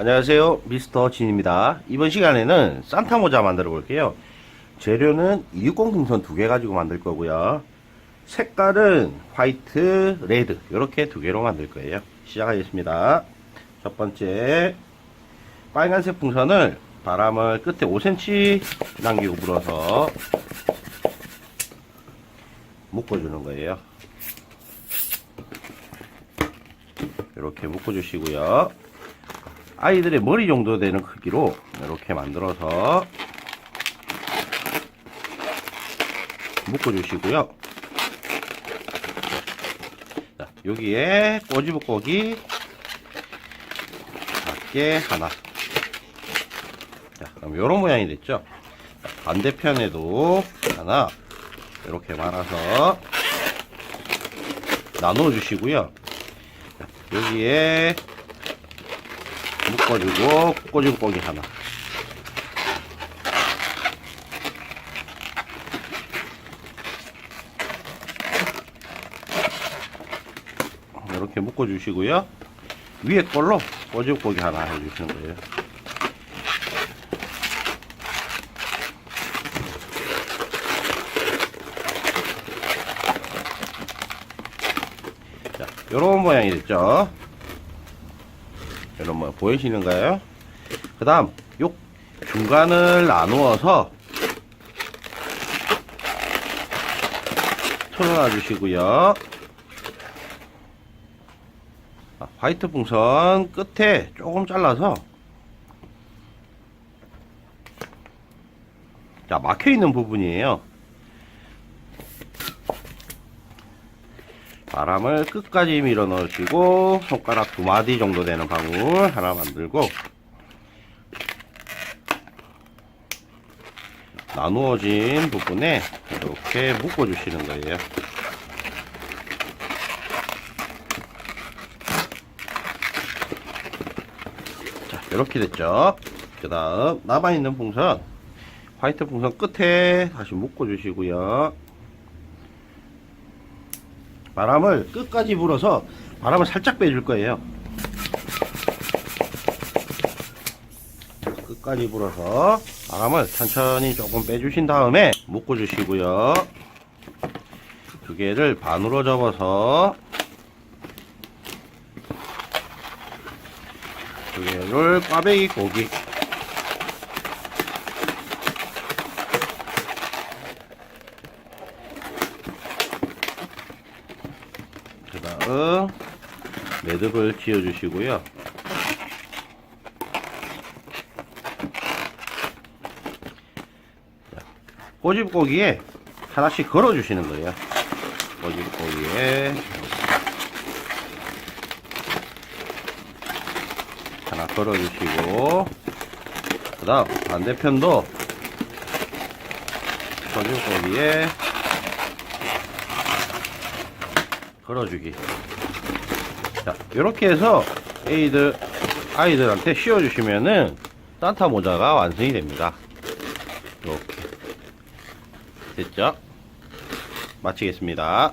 안녕하세요. 미스터 진입니다. 이번 시간에는 산타 모자 만들어 볼게요. 재료는 260 등선 두 개 가지고 만들 거고요. 색깔은 화이트, 레드 이렇게 두 개로 만들 거예요. 시작하겠습니다. 첫 번째 빨간색 풍선을 바람을 끝에 5cm 남기고 불어서 묶어주는 거예요. 이렇게 묶어주시고요 아이들의 머리 정도 되는 크기로 이렇게 만들어서 묶어주시고요. 자, 여기에 꼬지북고기 작게 하나. 자, 그럼 이런 모양이 됐죠? 자, 반대편에도 하나 이렇게 말아서 나누어 주시고요. 자, 여기에 묶어주고 꼬집고기 하나. 이렇게 묶어주시고요. 위에 걸로 꼬집고기 하나 해주시는 거예요. 자, 요런 모양이 됐죠 이런 뭐 보이시는가요? 그 다음 요 중간을 나누어서 털어놔 주시고요 아, 화이트 풍선 끝에 조금 잘라서 자 막혀 있는 부분이에요 바람을 끝까지 밀어 넣으시고 손가락 두 마디 정도 되는 방울 하나 만들고 나누어진 부분에 이렇게 묶어 주시는 거예요. 자, 이렇게 됐죠. 그 다음 남아있는 풍선 화이트 풍선 끝에 다시 묶어 주시고요. 바람을 끝까지 불어서 바람을 살짝 빼줄 거예요. 끝까지 불어서 바람을 천천히 조금 빼주신 다음에 묶어 주시고요. 두 개를 반으로 접어서 두 개를 꽈배기 고기 그 다음 매듭을 지어 주시고요. 꼬집고기에 하나씩 걸어 주시는 거예요. 꼬집고기에. 하나 걸어 주시고 그 다음 반대편도 꼬집고기에 걸어주기. 자, 이렇게 해서 애들, 아이들한테 씌워주시면은 산타 모자가 완성이 됩니다. 이렇게. 됐죠? 마치겠습니다.